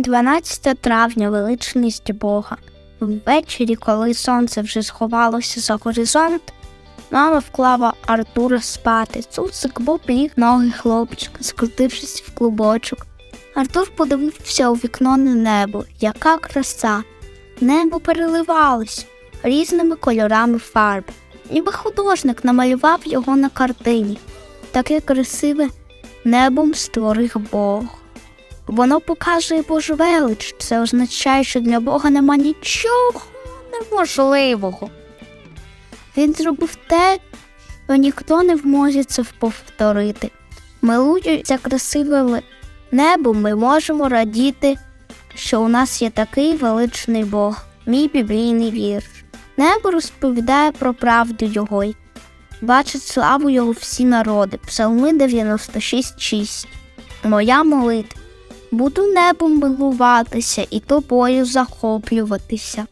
12 травня величність Бога. Ввечері, коли сонце вже сховалося за горизонт, мама вклала Артура спати. Цуцик був ліг ноги хлопчика, скрутившись в клубочок. Артур подивився у вікно на небо. Яка краса! Небо переливалось різними кольорами фарб, ніби художник намалював його на картині. Таке красиве небом створив Бог. Воно показує Божу велич. Це означає, що для Бога нема нічого неможливого. Він зробив те, що ніхто не зможе це повторити. Милуючися красивим небом, ми можемо радіти, що у нас є такий величний Бог, мій біблійний вірш. Небо розповідає про правду Його, бачить славу Його всі народи. Псалми 96.6. Моя молитва. Буду небом милуватися і тобою захоплюватися.